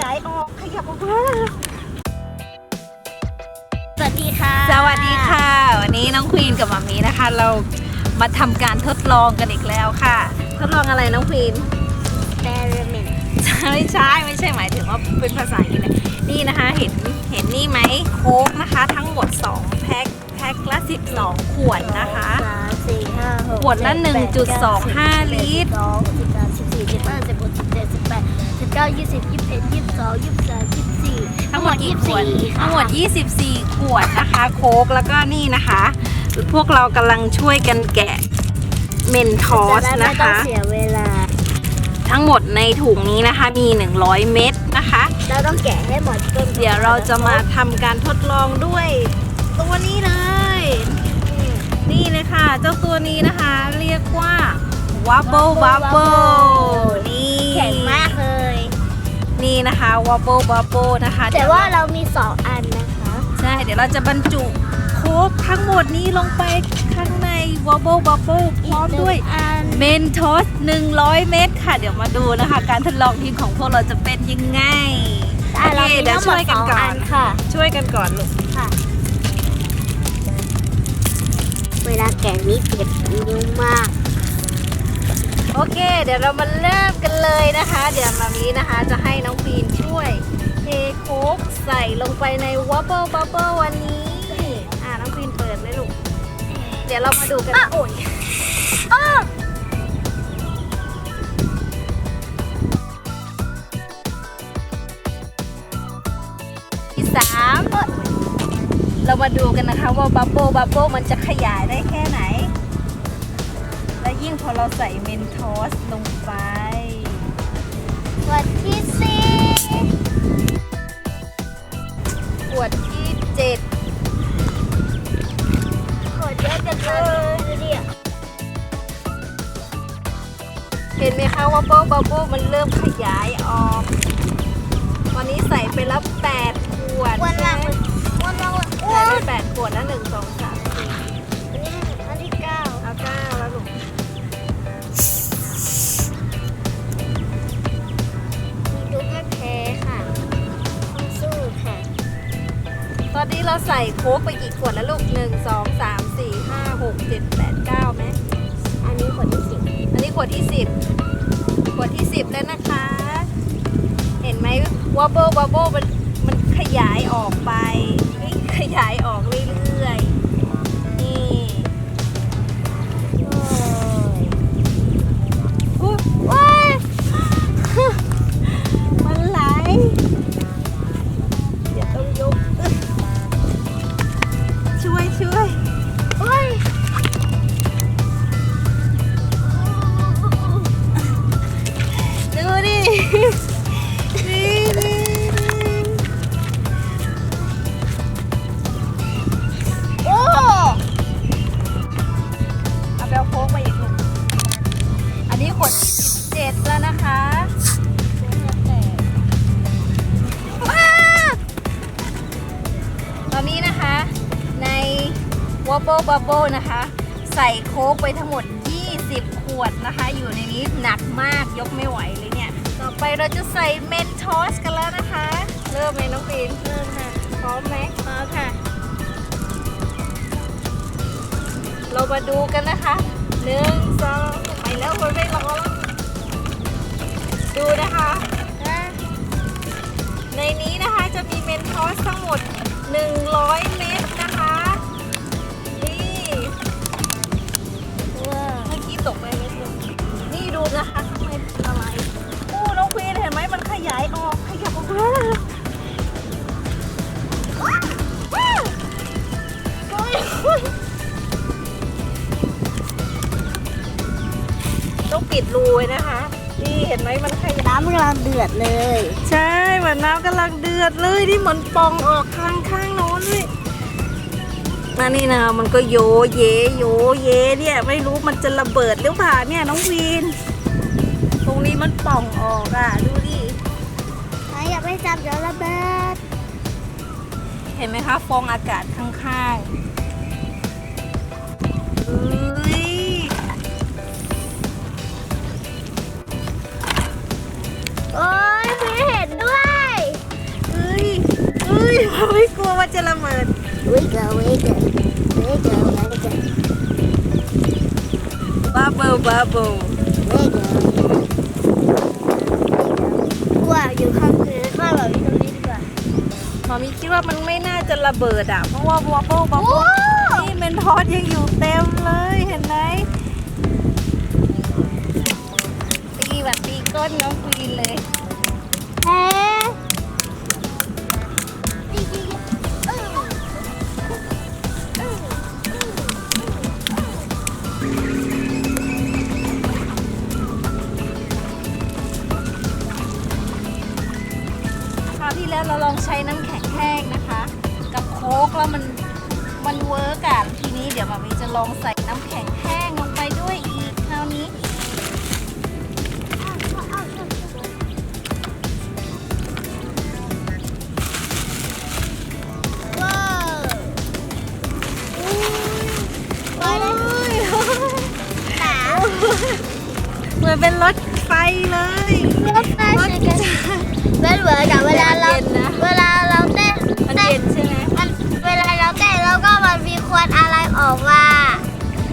ยายออกขยับออกมาสวัสดีค่ะ สวัสดีค่ะ วันนี้น้องควีนกับมามีนะคะ เรามาทำการทดลองกันอีกแล้วค่ะ ทดลองอะไรน้องควีนแบร์เมนไม่ใช่ไม่ใช่หมายถึงว่าเป็นภาษาอังกฤษนะนี่นะคะเห็นเห็นนี่ไหมโค้กนะคะ ทั้งหมด 2 แพ็คแพ็คละ 12 ขวดนะคะ สามสี่ห้าหกขวดละเจ็แป1.25 ลิตรสิบสองสิบสามสิบสี่สิบห้า เก้ายี่สิบยี่สิบเอ็ดยี่สิบสองยี่สิบสามยี่สิบสี่ทั้งหมดกี่ขวด24ค่ะทั้งหมด 24 ขวดนะคะ โค้กแล้วก็นี่นะคะ พวกเรากำลังช่วยกันแกะเมนทอสจะได้นะไม่ต้องคะ เสียเวลา ทั้งหมดในถุงนี้นะคะมี 100 เม็ดนะคะ เราต้องแกะให้หมดจนเดี๋ยวเราจะมาทำการทดลองด้วยตัวนี้เลย นี่เลยค่ะ เจ้าตัวนี้นะคะ เรียกว่า Wobble Bubble นี่ นี่นะคะ Wobble Bubble นะคะแต่ว่าเรามีสองอันนะคะ ใช่ เดี๋ยวเราจะบรรจุโค้กทั้งหมดนี้ลงไปข้างใน Wobble Bubble พร้อมด้วยอันเมนทอส100 เม็ดค่ะ เดี๋ยวมาดูนะคะ การทดลองทีมของพวกเราจะเป็นยังไงอะเรามีเดี๋ยวทั้งหมช่ดวยสกันองก่ออันนค่ะ ช่วยกันก่อนลูกค่ะ เวลาแกะนี่เจ็บนิ้วมาก โอเค เดี๋ยวเรามาเริ่มกันเลยนะคะ เดี๋ยวมามีนะคะจะให้น้องปีนช่วยเทโค้กใส่ลงไปใน Wobble Bubble วันนี้ อ่าน้องปีนเปิดเลยลูก เดี๋ยวเรามาดูกันโอ้ยที่สามเรามาดูกันนะคะว่าบับเบิลบับเบิลมันจะขยายได้แค่ไหนและ ยิ่งพอเราใส่เมนทอสลงไปวันที่สี่ขวดที่เจ็ดขวดเยอะจังเลยดูดิเห็นไหมคะว่าบับเบิลบับเบิลมันเริ่มขยายออกตอนนี้ใส่ไปแล้วแปดขวดวันละใช่ไหมวันละวันโอ้ใส่ไปยแปดขวดแล้วหนึ่งสองสาม อนนี้เราใส่โค้กไปกี่ขวดแล้วลูกหนึ่งสองสามสี่ห้าหกเจ็ดแปดเก้าไหมอันนี้ขวดที่สิบอันนี้ขวดที่สิบขวดที่สิบแล้วนะคะ เห็นไหมว่าเบิลบับเบิลมันมันขยายออกไปนี่ขยายออกเรื่อยๆ Wobble Bubble นะคะ ใส่โค้กไปทั้งหมด 20 ขวดนะคะ อยู่ในนี้หนักมากยกไม่ไหวเลยเนี่ย ต่อไปเราจะใส่เมนทอสกันแล้วนะคะ เริ่มไหมน้องปีนเริ่มค่ะพร้อมไหมพร้อมค่ะ เรามาดูกันนะคะหนึ่งสองไปแล้วคนไม่รอแล้วดูนะคะในนี้นะคะจะมีเมนทอสทั้งหมด 100 เม็ด นะคะนี่เห็นไหมมันขยายน้ำกำลังเดือดเลย ใช่เหมือนน้ำกำลังเดือดเลยที่เหมือนปองออกข้างข้างโน้นเลยมานี่นะมันก็โยเยโยเยเนี่ยไม่รู้มันจะระเบิดหรือเปล่าเนี่ยน้องวีน ตรงนี้มันป่องออกอะดูดิอย่าไปจับเดี๋ยวระเบิด เห็นไหมคะฟองอากาศข้างๆ โอ้ยไม่เห็นด้วยว่าจะระเบิด Wiggle, wiggle, wiggle, wiggle, บับเบิลบับเบิล wiggle. ว่าอยู่ข้างคือข้างเราอยู่ตรงนี้ดีกว่าหมอมีคิดว่ามันไม่น่าจะระเบิดอะเพราะว่าบับเบิลบับเบิลนี่เมนทอสยังอยู่เต็มเลยเห็นไหมตีแบบตีก้นน้องค แล้วเราลองใช้น้ำแข็งแห้งนะคะ กับโค้กแล้วมันมันเวิร์กอะทีนี้เดี๋ยวมามีจะลองใส่น้ำแข็งแห้งลงไปด้วยอีกคราวนี้ว้าวอุ้ยโอ้ยหนาวเหมือนเป็นรถไฟเลย รถไฟใช่กั นมันเหมือนกับเวลาเราเย็นนะ เวลาเราเต้นมันเต้นเย็นใช่ไหมมันเวลาเราเต้นแล้วก็มันมีควันอะไรออกมา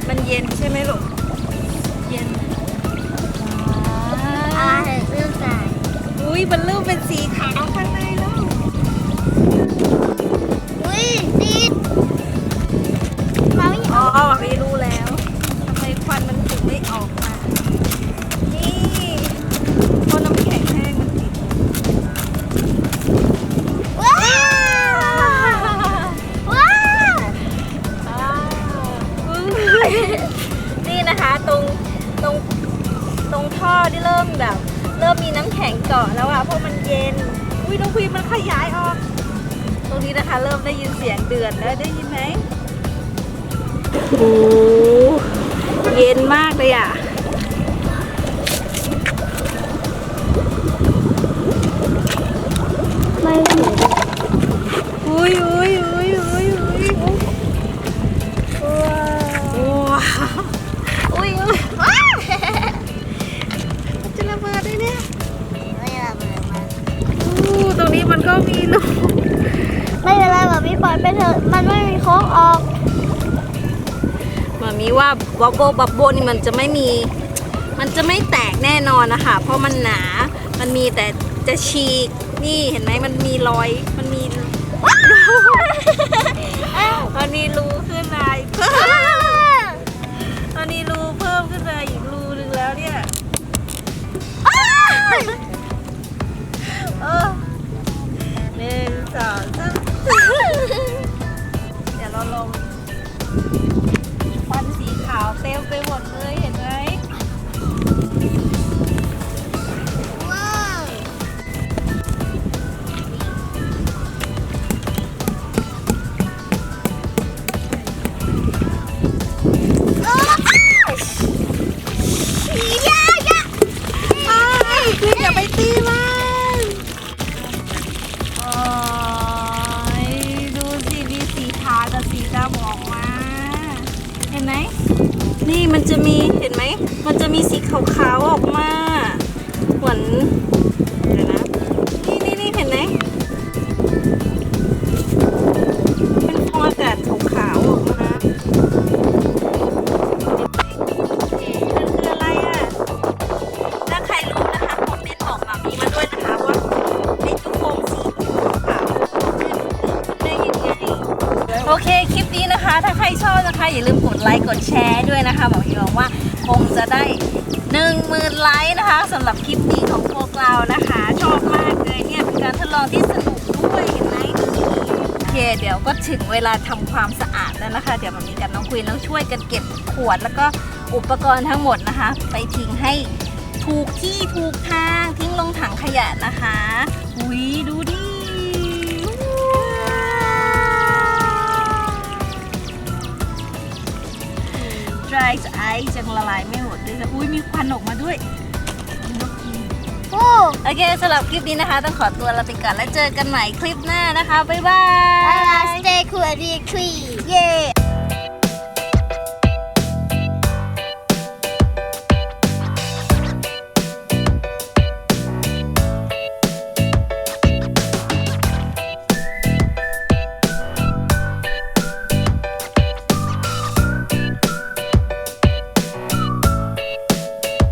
มันเย็นใช่ไหมลูก เย็นอ่าเห็นเรื่องไหนอุ้ยมันเริ่มเป็นสีขาวข้างใน เย็น อุ้ยน้องพีมันขยายออก ตรงนี้นะคะ เริ่มได้ยินเสียงเดือนแล้วได้ยินไหมโอ้เย็นมากเลยอะไม่ ว่าบับโบบับโบนี่มันจะไม่มี มันจะไม่แตกแน่นอนนะคะเพราะมันหนา มันมีแต่จะฉีก นี่เห็นไหมมันมีรอย มันมีมันมีรูขึ้นมาอีกมันมีรูเพิ่มขึ้นมาอีกรูหนึ่งแล้วเนี่ยเออหนึ่งสอง ต็มไปหมดเลยเห็นไหมว้าวคืออย่าไปตีมัน โอ้ยดูสิมีสีขาวกับสีดำออกมาเห็นไหม นี่มันจะมีเห็นไหม มันจะมีสีขาวๆออกมา เหมือนเดี๋ยวนะ ถ้าใครชอบนะคะอย่าลืมกดไลค์กดแชร์ด้วยนะคะบอกพี่บอกว่าคงจะได้หนึ่งหมื่นไลค์นะคะสำหรับคลิปนี้ของพวกเรานะคะ ชอบมากเลยเนี่ยเป็นการทดลองที่สนุกด้วยเห็นไหมโอเคเดี๋ยวก็ถึงเวลาทำความสะอาดแล้วนะคะ เดี๋ยวมามีกับน้องคุยต้องช่วยกันเก็บขวด แล้วก็อุปกรณ์ทั้งหมดนะคะ ไปทิ้งให้ถูกที่ถูกทางทิ้งลงถังขยะนะคะอุ้ยดูดิ จังละลายไม่หมดด้วยนะอุ้ยมีควันออกมาด้วยโอ้โอเคสำหรับคลิปนี้นะคะ ต้องขอตัวลาไปก่อนแล้วเจอกันใหม่คลิปหน้านะคะ บ๊ายบาแล้วย stay cool and be tree เย้